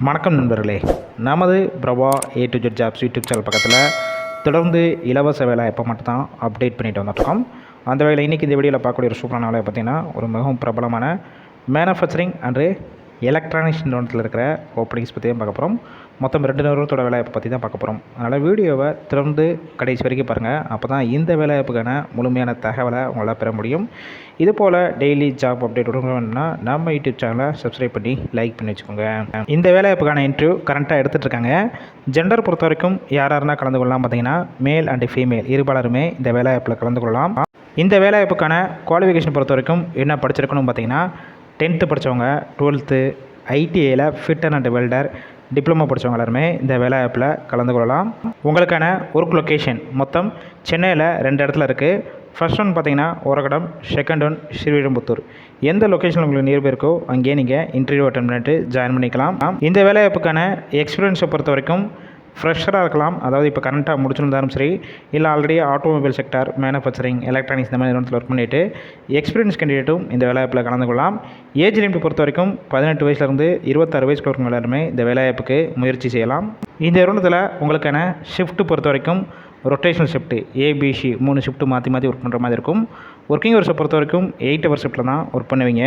வணக்கம் நண்பர்களே. நமது Prabha A to Z jobs YouTube channel பக்கத்தில் தொடர்ந்து இலவச வேலை எப்போ மட்டும்தான் அப்டேட் பண்ணிட்டு வந்துட்டுருக்கோம் அந்த வகையில் இன்றைக்கி இந்த வீடியோவில் பார்க்கக்கூடிய ஒரு சூப்பரான வேலை பார்த்திங்கன்னா ஒரு மிகவும் பிரபலமான மேனுஃபேக்சரிங் அண்டு எலக்ட்ரானிக்ஸ் நிறுவனத்தில் இருக்கிற ஓப்பனிங்ஸ் பற்றி தான் பார்க்க போகிறோம் மொத்தம் ரெண்டு நிறுவனத்தோட வேலைவாய்ப்பு பற்றி தான் பார்க்க போகிறோம் அதனால் வீடியோவை திறந்து கடைசி வரைக்கும் பாருங்கள் அப்போ தான் இந்த வேலைவாய்ப்புக்கான முழுமையான தகவலை உங்களால் பெற முடியும். இது போல் டெய்லி ஜாப் அப்டேட் வேணும்னா நம்ம யூடியூப் சேனலை சப்ஸ்கிரைப் பண்ணி லைக் பண்ணி வச்சுக்கோங்க. இந்த வேலைவாய்ப்புக்கான இன்டர்வியூ கரண்ட்டாக எடுத்துகிட்டு இருக்காங்க. ஜெண்டர் பொறுத்த வரைக்கும் யார் யாருன்னா கலந்து கொள்ளலாம் பார்த்தீங்கன்னா மேல் அண்டு ஃபீமேல் இருபாலருமே இந்த வேலைவாய்ப்பில் கலந்து கொள்ளலாம். இந்த வேலைவாய்ப்புக்கான குவாலிஃபிகேஷன் பொறுத்த வரைக்கும் என்ன படிச்சிருக்கணும் பார்த்தீங்கன்னா டென்த்து படித்தவங்க டுவெல்த்து ஐடிஐயில் ஃபிட் அண்ட் வெல்டர் டிப்ளமோ படித்தவங்க எல்லாருமே இந்த வேலைவாய்ப்பில் கலந்து கொள்ளலாம். உங்களுக்கான ஒர்க் லொக்கேஷன் மொத்தம் சென்னையில் ரெண்டு இடத்துல இருக்குது ஃபர்ஸ்ட் ஒன் பார்த்தீங்கன்னா ஒரகடம் செகண்ட் ஒன் ஸ்ரீவிடம்புத்தூர் எந்த லொக்கேஷனில் உங்களுக்கு நியர்பை இருக்கோ அங்கேயே நீங்கள் இன்டர்வியூ அட்டன் பண்ணிட்டு ஜாயின் பண்ணிக்கலாம். இந்த வேலைவாய்ப்புக்கான எக்ஸ்பீரியன்ஸை பொறுத்த வரைக்கும் ஃப்ரெஷராக இருக்கலாம். அதாவது இப்போ கரண்ட்டாக முடிச்சிருந்தாலும் சரி இல்லை already automobile sector manufacturing electronics இந்த மாதிரி நிறுவனத்தில் ஒர்க் பண்ணிவிட்டு எக்ஸ்பீரியன்ஸ் கேண்டிடேட்டும் இந்த வேலைவாய்ப்பில் கலந்து கொள்ளலாம். ஏஜ் லிமிட் பொறுத்த வரைக்கும் பதினெட்டு வயசுலேருந்து இருபத்தாறு வயசுக்கு இருக்கும் எல்லாருமே இந்த வேலைவாய்ப்புக்கு முயற்சி செய்யலாம். இந்த நிறுவனத்தில் உங்களுக்கான ஷிஃப்ட்டு பொறுத்த வரைக்கும் ரொட்டேஷனல் ஷிஃப்ட்டு ஏபிசி மூணு ஷிஃப்ட்டு மாற்றி மாற்றி ஒர்க் பண்ணுற மாதிரி இருக்கும். ஒர்க்கிங் ஹவர்ஸை பொறுத்த வரைக்கும் எயிட் ஹவர் ஷிஃப்ட்டில் தான் ஒர்க் பண்ணுவீங்க.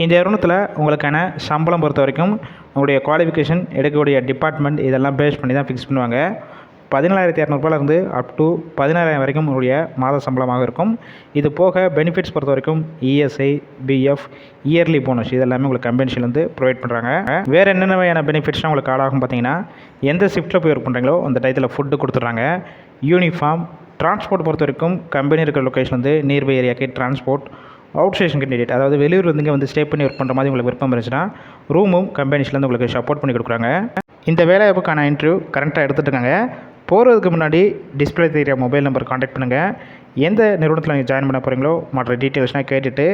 இந்த நிறுவனத்தில் உங்களுக்கான சம்பளம் பொறுத்த வரைக்கும் உங்களுடைய குவாலிஃபிகேஷன் எடுக்கக்கூடிய டிபார்ட்மெண்ட் இதெல்லாம் பேஸ் பண்ணி தான் ஃபிக்ஸ் பண்ணுவாங்க. பதினேழாயிரத்தி இரநூறுபாலேருந்து அப் டு பதினாறாயிரம் வரைக்கும் உங்களுடைய மாத சம்பளமாக இருக்கும். இது போக பெனிஃபிட்ஸ் பொறுத்த வரைக்கும் இஎஸ்ஐ பிஎஃப் இயர்லி போனஸ் இது எல்லாமே உங்களுக்கு கம்பெனிஸ்லேருந்து ப்ரொவைட் பண்ணுறாங்க வேறு என்னென்ன வகையான பெனிஃபிட்ஸ்லாம் உங்களுக்கு ஆடாகும் பார்த்தீங்கன்னா எந்த ஷிஃப்ட்டில் போய் ஒர்க் பண்ணுறீங்களோ அந்த டயத்தில் ஃபுட்டு கொடுத்துட்றாங்க. யூனிஃபார்ம் டிரான்ஸ்போர்ட் பொறுத்த வரைக்கும் கம்பெனி இருக்கிற லொக்கேஷன் வந்து நியர்பை ஏரியாக்கு டிரான்ஸ்போர்ட் அவுட் ஸ்டேஷன் கேண்டிடேட் அதாவது வெளியூர் வந்து வந்து ஸ்டே பண்ணி ஒர்க் பண்ணுற மாதிரி உங்களுக்கு விருப்பம் இருந்துச்சுன்னா ரூமும் கம்பெனிஸ்லேருந்து உங்களுக்கு சப்போர்ட் பண்ணி கொடுக்குறாங்க. இந்த வேலைவாய்ப்புக்கான இன்டர்வியூ கரண்ட்டாக எடுத்துட்டுருக்காங்க போகிறதுக்கு முன்னாடி டிஸ்பிளே தெரியிற மொபைல் நம்பர் காண்டாக்ட் பண்ணுங்கள் எந்த நிறுவனத்தில் நீங்கள் ஜாயின் பண்ண போகிறீங்களோ மற்ற டீட்டெயில்ஸ்லாம் கேட்டுட்டு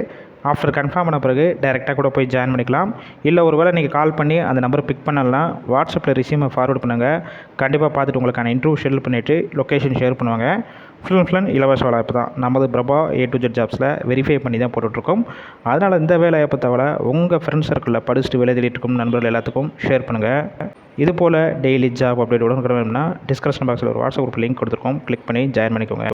ஆஃப்டர் கன்ஃபார்ம் பண்ண பிறகு டேரெக்டாக கூட போய் ஜாயின் பண்ணிக்கலாம். இல்லை ஒரு வேளை நீங்கள் கால் பண்ணி அந்த நம்பரை பிக் பண்ணலாம் வாட்ஸ்அப்பில் ரிசீமை ஃபார்வர்ட் பண்ணுங்கள் கண்டிப்பாக பார்த்துட்டு உங்களுக்கான இன்டர்வியூ ஷெடியூல் பண்ணிவிட்டு லொக்கேஷன் ஷேர் பண்ணுவாங்க. ஃபுல் அண்ட் ஃபுல் இலவச வேலைவாய்ப்பு தான். நமது பிரபா ஏ டு ஜெட் ஜாப்ஸில் வெரிஃபை பண்ணி தான் போட்டுட்ருக்கோம். அதனால் இந்த வேலைவாய்ப்பு தவிர உங்கள் ஃப்ரெண்ட்ஸ் சர்க்கிளில் படிச்சுட்டு வேலை தேடிட்டு இருக்கும் நண்பர்கள் எல்லாத்துக்கும் ஷேர் பண்ணுங்கள் இது போல் டெய்லி ஜாப் அப்டேட் உடனுக்குடன் வேணும்னா டிஸ்கிரிப்ஷன் பாக்ஸில் ஒரு வாட்ஸ்அப் குரூப் லிங்க் கொடுத்துருக்கோம். கிளிக் பண்ணி ஜாயின் பண்ணிக்கோங்க.